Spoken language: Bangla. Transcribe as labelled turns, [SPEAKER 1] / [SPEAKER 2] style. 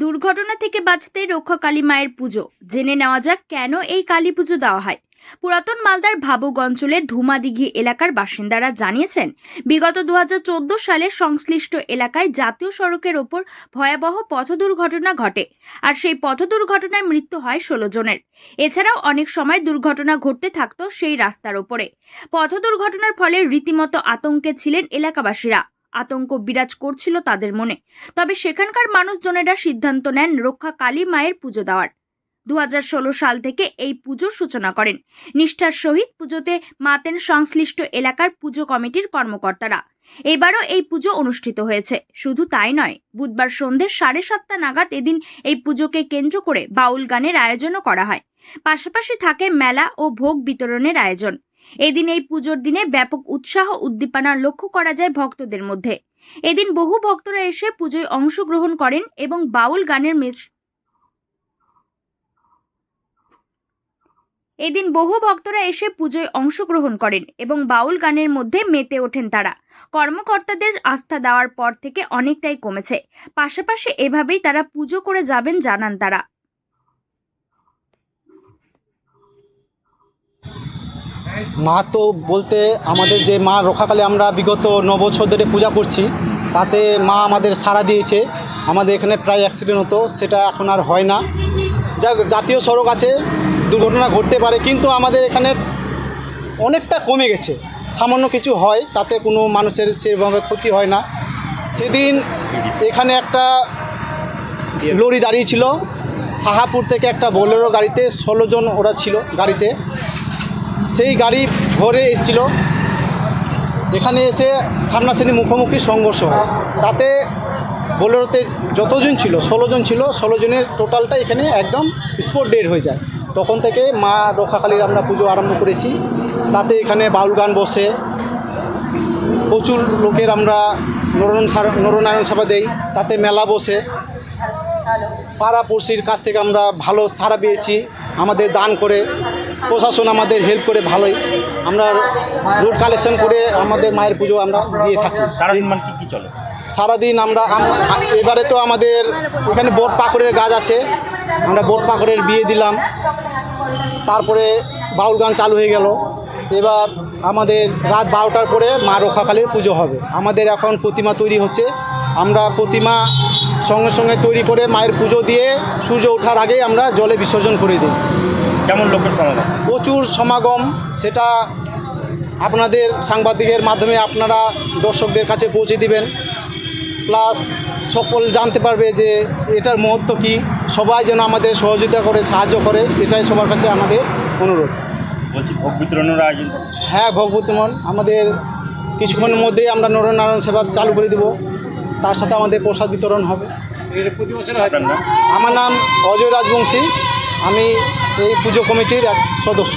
[SPEAKER 1] দুর্ঘটনা থেকে বাঁচতে রক্ষা কালী মায়ের পুজো। জেনে নেওয়া যাক কেন এই কালী পুজো দেওয়া হয়। পুরাতন মালদার ভাবুক অঞ্চলের ধুমাদিঘি এলাকার বাসিন্দারা জানিয়েছেন, বিগত দু হাজার চোদ্দ সালে সংশ্লিষ্ট এলাকায় জাতীয় সড়কের ওপর ভয়াবহ পথ দুর্ঘটনা ঘটে আর সেই পথ দুর্ঘটনায় মৃত্যু হয় ষোলো জনের। এছাড়াও অনেক সময় দুর্ঘটনা ঘটতে থাকত সেই রাস্তার ওপরে। পথ দুর্ঘটনার ফলে রীতিমতো আতঙ্কে ছিলেন এলাকাবাসীরা। আতঙ্ক বিরাজ করছিল তাদের মনে। তবে সেখানকার মানুষজনেরা সিদ্ধান্ত নেন রক্ষা কালী মায়ের পুজো দেওয়ার। দু হাজার ষোলো সাল থেকে এই পুজোর সূচনা করেন। নিষ্ঠার সহিত পুজোতে মাতেন সংশ্লিষ্ট এলাকার পুজো কমিটির কর্মকর্তারা। এবারও এই পুজো অনুষ্ঠিত হয়েছে। শুধু তাই নয়, বুধবার সন্ধে সাড়ে সাতটা নাগাদ এদিন এই পুজোকে কেন্দ্র করে বাউল গানের আয়োজনও করা হয়। পাশাপাশি থাকে মেলা ও ভোগ বিতরণের আয়োজন। এদিন এই পুজোর দিনে ব্যাপক উৎসাহ উদ্দীপনা লক্ষ্য করা যায় ভক্তদের মধ্যে। এদিন বহু ভক্তরা এসে পুজোয় অংশগ্রহণ করেন এবং বাউল গানের এদিন বহু ভক্তরা এসে পুজোয় অংশগ্রহণ করেন এবং বাউল গানের মধ্যে মেতে ওঠেন তারা। কর্মকর্তাদের আস্থা দেওয়ার পর থেকে অনেকটাই কমেছে। পাশাপাশি এভাবেই তারা পুজো করে যাবেন জানান তারা।
[SPEAKER 2] মা তো বলতে আমাদের যে মা রক্ষাকালে আমরা বিগত ন বছর ধরে পূজা করছি, তাতে মা আমাদের সাড়া দিয়েছে। আমাদের এখানে প্রায় অ্যাক্সিডেন্ট হতো, সেটা এখন আর হয় না। যা জাতীয় সড়ক আছে, দুর্ঘটনা ঘটতে পারে, কিন্তু আমাদের এখানে অনেকটা কমে গেছে। সামান্য কিছু হয়, তাতে কোনো মানুষের সেভাবে ক্ষতি হয় না। সেদিন এখানে একটা লরি দাঁড়িয়ে ছিল, সাহাপুর থেকে একটা বোলেরো গাড়িতে ষোলো জন ওরা ছিল গাড়িতে। সেই গাড়ি ভরে এসেছিল। এখানে এসে সামনাসামনি মুখোমুখি সংঘর্ষ হয়। তাতে বোলেরোতে যতজন ছিল, ষোলো জন ছিল, ষোলো জনের টোটালটা এখানে একদম স্পট ডেড হয়ে যায়। তখন থেকে মা রক্ষাকালীর আমরা পুজো আরম্ভ করেছি। তাতে এখানে বাউল গান বসে। প্রচুর লোকের আমরা নরন নরনারায়ণ সেবা দেই। তাতে মেলা বসে। পাড়া পড়শির কাছ থেকে আমরা ভালো সাড়া পেয়েছি। আমাদের দান করে প্রশাসন আমাদের হেল্প করে ভালোই। আমরা রোড কালেকশন করে আমাদের মায়ের পুজো আমরা দিয়ে থাকি।
[SPEAKER 3] সারাদিন মানে কি কি চলে?
[SPEAKER 2] সারাদিন আমরা এবারে তো আমাদের এখানে বোট পাকড়ের গাছ আছে। আমরা বোট পাকড়ের বিয়ে দিলাম। তারপরে বাউল গান চালু হয়ে গেল। এবার আমাদের রাত বারোটার পরে মা রক্ষাকালীর পুজো হবে। আমাদের এখন প্রতিমা তৈরি হচ্ছে। আমরা প্রতিমা সঙ্গে সঙ্গে তৈরি করে মায়ের পুজো দিয়ে সূর্য ওঠার আগেই আমরা জলে বিসর্জন করে দিই।
[SPEAKER 3] কেমন লোকের সমাগম?
[SPEAKER 2] প্রচুর সমাগম সেটা আপনাদের সাংবাদিকের মাধ্যমে আপনারা দর্শকদের কাছে পৌঁছে দিবেন। প্লাস সকল জানতে পারবে যে এটার মহত্ব কী সবাই যেন আমাদের সহযোগিতা করে সাহায্য করে এটাই সবার কাছে আমাদের অনুরোধ।
[SPEAKER 3] বলছি ভোগ বিতরণের আয়োজন?
[SPEAKER 2] হ্যাঁ ভগবতীমন আমাদের কিছুক্ষণের মধ্যেই আমরা নরনারায়ণ সেবা চালু করে দেব। তার সাথে আমাদের প্রসাদ বিতরণ হবে। আমার নাম অজয় রাজবংশী। আমি এই পুজো কমিটির এক সদস্য।